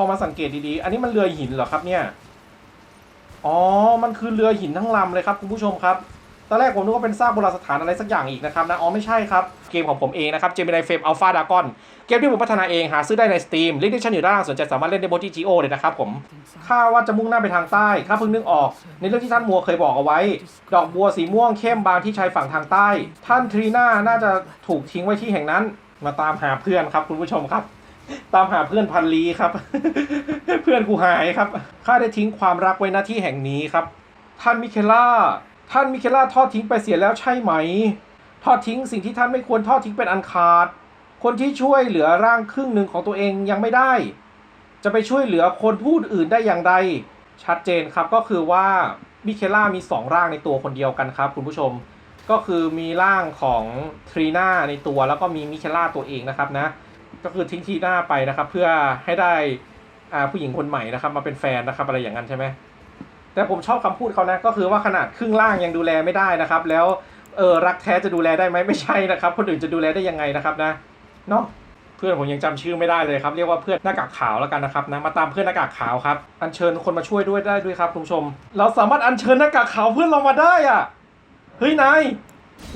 อมาสังเกตดีๆ อันนี้มันเรือหินเหรอครับเนี่ย อ๋อ มันคือเรือหินทั้งลำเลยครับคุณผู้ชมครับ ตอนแรกผมนึกว่าเป็นซากโบราณสถานอะไรสักอย่างอีกนะครับนะ อ๋อไม่ใช่ครับ เกมของผมเองนะครับ Gemini Frame Alpha Dragon เกมที่ผมพัฒนาเองหาซื้อได้ใน Steam ลิงก์ที่ชั้นอยู่ด้านล่างสนใจสามารถเล่นได้บนที่ GO เลยนะครับผมข้าว่าจะมุ่งหน้าไปทางใต้ข้าเพิ่งนึกออก ในเรื่องที่ท่านมัวเคยบอกเอาไว้ ดอกบัวสีม่วงเข้มบานที่ชายฝั่งทางใต้ ท่านทรีน่าน่าจะถูกทิ้งไว้ที่แห่งนั้น มาตามหาเพื่อนครับคุณผู้ชมครับ ตามหาเพื่อนพันลีครับ เพื่อนกูหายครับ ข้าได้ทิ้งความรักไว้หน้าที่แห่งนี้ครับ ท่านมิเคล่า ท่านมิเคล่าทอดทิ้งไปเสียแล้วใช่ไหม ทอดทิ้งสิ่งที่ท่านไม่ควรทอดทิ้งเป็นอันขาด คนที่ช่วยเหลือร่างครึ่งหนึ่งของตัวเองยังไม่ได้ จะไปช่วยเหลือคนผู้อื่นได้อย่างไร ชัดเจนครับก็คือว่ามิเคล่ามีสองร่างในตัวคนเดียวกันครับ คุณผู้ชม ก็คือมีร่างของทรีน่าในตัวแล้วก็มีมิเคล่าตัวเองนะครับนะ ก็คือทิ้งทีหน่าไปนะครับ เพื่อให้ได้อ่าผู้หญิงคนใหม่นะครับ มาเป็นแฟนนะครับ อะไรอย่างนั้นใช่ไหมแต่ผมชอบคำพูดเขานะก็คือว่าขนาดครึ่งล่างยังดูแลไม่ได้นะครับ แล้วเออรักแท้จะดูแลได้ไหมไม่ใช่นะครับ คนอื่นจะดูแลได้ยังไงนะครับนะเนาะเพื่อนผมยังจำชื่อไม่ได้เลยครับ เรียกว่าเพื่อนหน้ากากขาวแล้วกันนะครับนะมาตามเพื่อนหน้ากากขาวครับอัญเชิญคนมาช่วยด้วยได้ด้วยครับคุณผู้ชม เราสามารถอัญเชิญหน้ากากขาวเพื่อนเรามาได้อะเฮ้ยนาย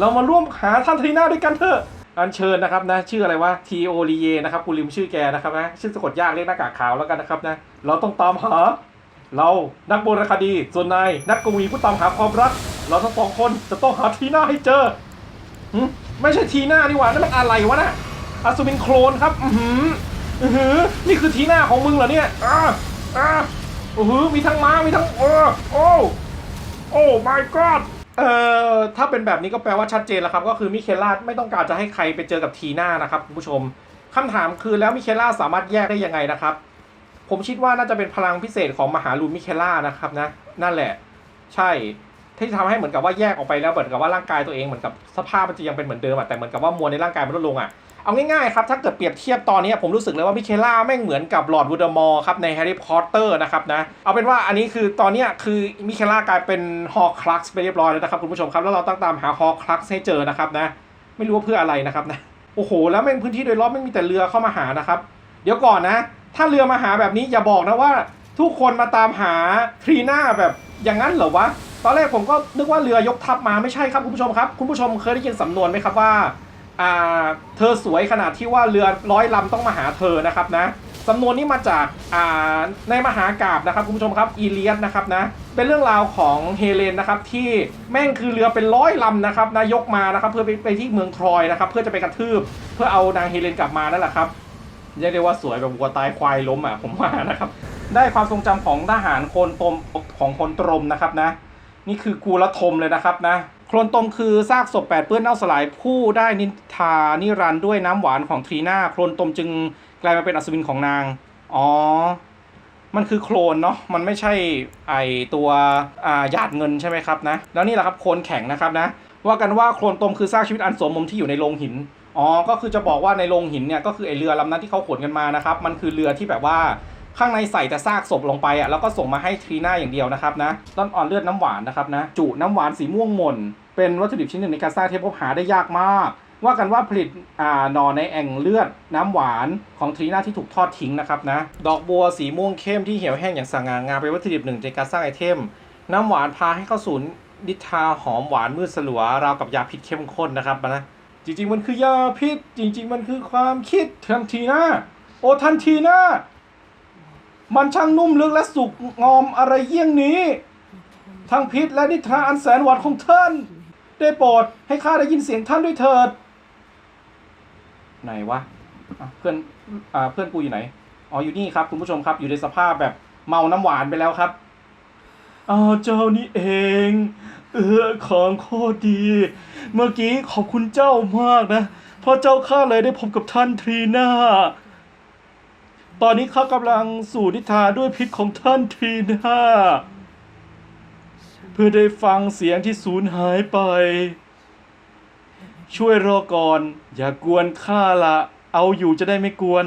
เรามาร่วมหาท่านทรีน่าด้วยกันเถอะ อันเชิญนะครับนะชื่ออะไรวะทีโอรีเยนะครับกูลืมชื่อแกนะครับนะชื่อสะกดยากเรียกหน้ากากขาวแล้วกันนะครับนะเราต้องตามหา เรานักโบราณคดี ส่วนนายนักกวีผู้ตามหาความรัก เราทั้งสองคนจะต้องหาทีน่าให้เจอหึไม่ใช่ทีน่านี่หว่านั่นมันอะไรวะน่ะอัศวินโคลนครับอือหืออือหือนี่คือทีน่าของมึงเหรอเนี่ยอ่าอ่าอือหือมีทั้งม้ามีทั้งเออโอ้โอ้ my god เอ่อถ้าเป็นแบบนี้ก็แปลว่าชัดเจนแล้วครับ ก็คือมิเคล่าไม่ต้องการจะให้ใครไปเจอกับทีน่านะครับคุณผู้ชมคำถามคือแล้วมิเคล่าสามารถแยกได้ยังไงนะครับ ผมคิดว่าน่าจะเป็นพลังพิเศษของมหาลูนมิเคล่านะครับนะนั่นแหละ ใช่ที่ทำให้เหมือนกับว่าแยกออกไปแล้วเหมือนกับว่าร่างกายตัวเองเหมือนกับสภาพมันจะยังเป็นเหมือนเดิมอะแต่เหมือนกับว่ามวลในร่างกายมันลดลงอะ เอาง่ายๆครับถ้าเกิดเปรียบเทียบตอนนี้ผมรู้สึกเลยว่ามิเคล่าแม่งเหมือนกับหลอร์ดวูดมอร์ครับในแฮร์รี่พอตเตอร์นะครับนะเอาเป็นว่าอันนี้คือตอนนี้คือมิเคล่ากลายเป็นฮอคลักซ์ไปเรียบร้อยแล้วนะครับคุณผู้ชมครับแล้วเราต้องตามหาฮอคลักซ์ให้เจอนะครับนะไม่รู้ว่าเพื่ออะไรนะครับนะโอ้โหแล้วแม่งพื้นที่โดยรอบไม่งมีแต่เรือเข้ามาหานะครับ เดี๋ยวก่อนนะ ถ้าเรือมาหาแบบนี้อย่าบอกนะว่า ทุกคนมาตามหาทรีน่าแบบอย่างนั้นเหรอวะตอนแรกผมก็นึกว่าเรือยกทัพมาไม่ใช่ครับคุณผู้ชมครับ คุณผู้ชมเคยได้ยินสำนวนไหมครับว่า เธอสวยขนาดที่ว่าเรือร้อยลำต้องมาหาเธอนะครับนะสำนวนนี้มาจากาในมหากาบนะครับคุณผู้ชมครับอีเลียสนะครับนะเป็นเรื่องราวของเฮเลนนะครับที่แม่งคือเรือเป็นร้อยลำนะครับนะยกมานะครับเพื่อไปไปที่เมืองทรอยนะครับเพื่อจะไปกระทืบเพื่อเอานางเฮเลนกลับมานั่นแหละครับเรียกได้ว่าสวยแบบวัวตายควายล้มอะผมว่านะครับได้ความทรงจำของทหารโคนตมของคนตรมนะครับนะนี่คือกูละทมเลยนะครับนะ คลนตมคือซากศพแปดเปื้อนเน่าสลายผู้ได้นิทานิรันด้วยน้ำหวานของทรีน่าโคลนตมจึงกลายมาเป็นอัศวินของนาง อ๋อ มันคือโคลนเนาะ มันไม่ใช่ไอตัวอ่าหยาดเงินใช่ไหมครับนะ แล้วนี่แหละครับโคลนแข็งนะครับนะ ว่ากันว่าโคลนตมคือซากชีวิตอันสมมุมที่อยู่ในโรงหิน อ๋อ ก็คือจะบอกว่าในโรงหินเนี่ยก็คือไอเรือลำนั้นที่เขาขนกันมานะครับ มันคือเรือที่แบบว่าข้างในใส่แต่ซากศพลงไปอะแล้วก็ส่งมาให้ทรีน่าอย่างเดียวนะครับนะต้นอ่อนเลือดน้ำหวานนะครับนะ จุน้ำหวานสีม่วงหม่น เป็นวัตถุดิบชิ้นหนึ่งในการสร้างเทพพบหาได้ยากมาก ว่ากันว่าผลิตอ่าหนอในแอ่งเลือดน้ำหวานของทรีน่าที่ถูกทอดทิ้งนะครับนะ ดอกบัวสีม่วงเข้มที่เหี่ยวแห้งอย่างสง่างามเป็นวัตถุดิบหนึ่งในการสร้างไอเทม น้ำหวานพาให้เข้าสู่นิทาหอมหวานมืดสลัวราวกับยาพิษเข้มข้นนะครับนะจริงๆมันคือยาพิษ จริง ๆ มันคือความคิดทันทีนะโอทันทีนะมันช่างนุ่มลึกและสุกงอมอะไรเยี่ยงนี้ ทั้งพิษและนิทราอันแสนหวานของท่าน ได้โปรดให้ข้าได้ยินเสียงท่านด้วยเถิด ไหนวะอะเพื่อนอ่าเพื่อนกูอยู่ไหน อ๋ออยู่นี่ครับคุณผู้ชมครับ อยู่ในสภาพแบบเมาน้ำหวานไปแล้วครับอ้าวเจ้านี่เอง เออของโคตรดี เมื่อกี้ขอบคุณเจ้ามากนะ เพราะเจ้าข้าเลยได้พบกับท่านทรีน่า ตอนนี้ข้ากำลังสู่นิทานด้วยพิษของท่านทรีน่า เพื่อได้ฟังเสียงที่สูญหายไป ช่วยรอก่อน อย่ากวนข้าละ เอาอยู่จะได้ไม่กวน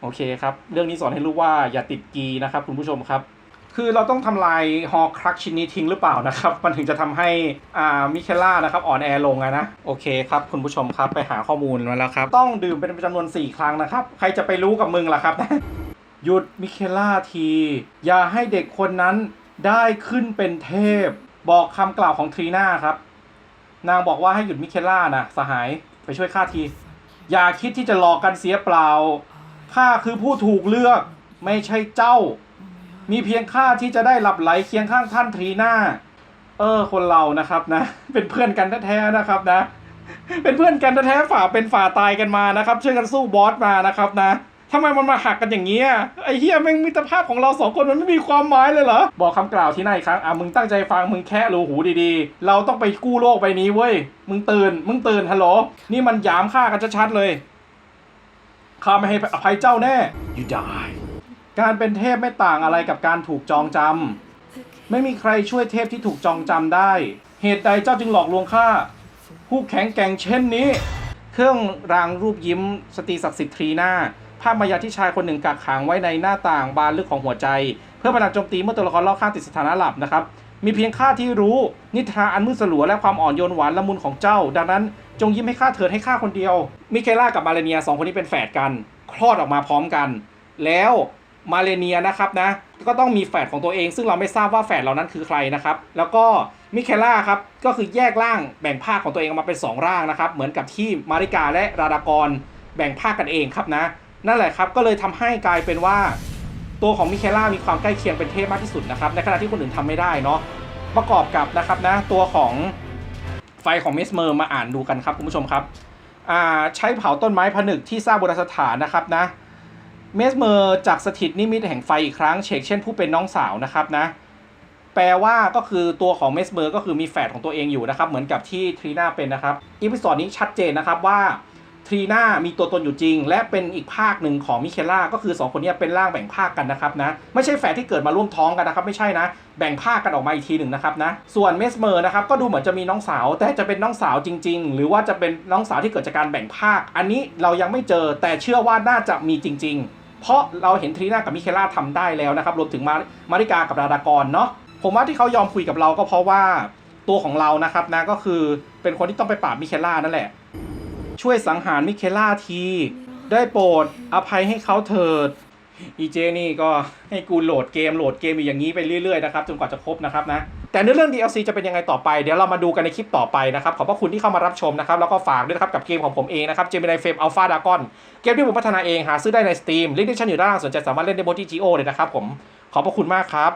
โอเคครับ เรื่องนี้สอนให้รู้ว่าอย่าติดกีนะครับคุณผู้ชมครับ คือเราต้องทำลายฮอครักชิ้นนี้ทิ้งหรือเปล่านะครับ มันถึงจะทำให้อ่ามิเคล่านะครับอ่อนแอลงอะนะ โอเคครับคุณผู้ชมครับไปหาข้อมูลมาแล้วครับ ต้องดื่มเป็นจำนวน 4 ครั้งนะครับ ใครจะไปรู้กับมึงล่ะครับ หยุดมิเคล่าที อย่าให้เด็กคนนั้นได้ขึ้นเป็นเทพ บอกคำกล่าวของทรีน่าครับ นางบอกว่าให้หยุดมิเคล่านะสหายไปช่วยข้าที อย่าคิดที่จะหลอกกันเสียเปล่าข้าคือผู้ถูกเลือกไม่ใช่เจ้า มีเพียงข้าที่จะได้หลับไหลเคียงข้างท่านทรีน่าเออคนเรานะครับนะ เป็นเพื่อนกันแท้ๆนะครับนะ เป็นเพื่อนกันแท้ๆฝ่าเป็นฝ่าตายกันมานะครับช่วยกันสู้บอสมานะครับนะ ทำไมมันมาหักกันอย่างเงี้ยไอ้เฮียแม่งมิตรภาพของเราสองคนมันไม่มีความหมายเลยเหรอ บอกคำกล่าวที่ไหนครั้งอะมึงตั้งใจฟังมึงแค่รูหูดีๆ เราต้องไปกู้โลกใบนี้เว้ย มึงตื่น มึงตื่นฮัลโหล นี่มันหยามฆ่ากันชัดๆเลยข้าไม่ให้อภัยเจ้าแน่ you die การเป็นเทพไม่ต่างอะไรกับการถูกจองจำไม่มีใครช่วยเทพที่ถูกจองจำได้ เหตุใดเจ้าจึงหลอกลวงข้าผู้แข็งแกร่งเช่นนี้ เครื่องรางรูปยิ้มสตรีศักดิ์สิทธิ์ทรีหน้า ภาพมายาที่ชายคนหนึ่งกักขังไว้ในหน้าต่างบานลึกของหัวใจ เพื่อพลังโจมตีเมื่อตัวละครรอบข้างติดสถานะหลับนะครับมีเพียงข้าที่รู้ นิทราอันมืดสลัวและความอ่อนโยนหวานละมุนของเจ้า ดังนั้นจงยิ้มให้ข้าเถิดให้ข้าคนเดียว มิเคล่ากับมาเลเนียสองคนนี้เป็นแฝดกันคลอดออกมาพร้อมกัน แล้วมาเลเนียนะครับนะก็ต้องมีแฝดของตัวเอง ซึ่งเราไม่ทราบว่าแฝดเหล่านั้นคือใครนะครับ แล้วก็มิเคล่าครับก็คือแยกร่างแบ่งภาคของตัวเองออกมาเป็น 2 ร่างนะครับ เหมือนกับที่มาริกาและราดากรแบ่งภาคกันเองครับนะ นั่นแหละครับก็เลยทำให้กลายเป็นว่า ตัวของมิเคล่ามีความใกล้เคียงเป็นเทพมากที่สุดนะครับในขณะที่คนอื่นทำไม่ได้เนาะประกอบกับนะครับนะตัวของไฟของเมสเมอร์มาอ่านดูกันครับคุณผู้ชมครับใช้เผาต้นไม้ผนึกที่สร้างโบราณสถานนะครับนะเมสเมอร์จากสถิตนิมิตแห่งไฟอีกครั้งเชกเช่นผู้เป็นน้องสาวนะครับนะแปลว่าก็คือตัวของเมสเมอร์ก็คือมีแฝดของตัวเองอยู่นะครับ เหมือนกับที่ทรีน่าเป็นนะครับอีพิโซดนี้ชัดเจนนะครับว่า ทรีน่ามีตัวตนอยู่จริง และเป็นอีกภาคหนึ่งของมิเคล่าก็คือ 2 คนนี้เป็นร่างแบ่งภาคกันนะครับนะไม่ใช่แฝดที่เกิดมาร่วมท้องกันนะครับไม่ใช่นะ แบ่งภาคกันออกมาอีกทีหนึ่งนะครับนะส่วนเมสเมอร์นะครับก็ดูเหมือนจะมีน้องสาว แต่จะเป็นน้องสาวจริง ๆ หรือว่าจะเป็นน้องสาวที่เกิดจากการแบ่งภาค อันนี้เรายังไม่เจอแต่เชื่อว่าน่าจะมีจริง ๆ เพราะเราเห็นทรีน่ากับมิเคล่าทำได้แล้วนะครับรวมถึงมาริกากับดารากรเนาะผมว่าที่เขายอมคุยกับเราก็เพราะว่าตัวของเรานะครับนะก็คือเป็นคนที่ต้องไปปราบมิเคล่านั่นแหละ ช่วยสังหารมิเคล่าที ได้โปรดอภัยให้เขาเถิดอีเจนี่ก็ให้กูโหลดเกมโหลดเกมอยู่อย่างนี้ไปเรื่อยๆนะครับจนกว่าจะครบนะครับนะแต่ในเรื่อง DLC จะเป็นยังไงต่อไป เดี๋ยวเรามาดูกันในคลิปต่อไปนะครับ ขอบพระคุณที่เข้ามารับชมนะครับ แล้วก็ฝากด้วยนะครับ กับเกมของผมเองนะครับ Gemini Frame Alpha Dragon เกมที่ผมพัฒนาเอง หาซื้อได้ใน Steam ลิงก์ที่ชั้นอยู่ด้านล่างสนใจสามารถเล่นได้บนที่ GO เลยนะครับผม ขอบพระคุณมากครับ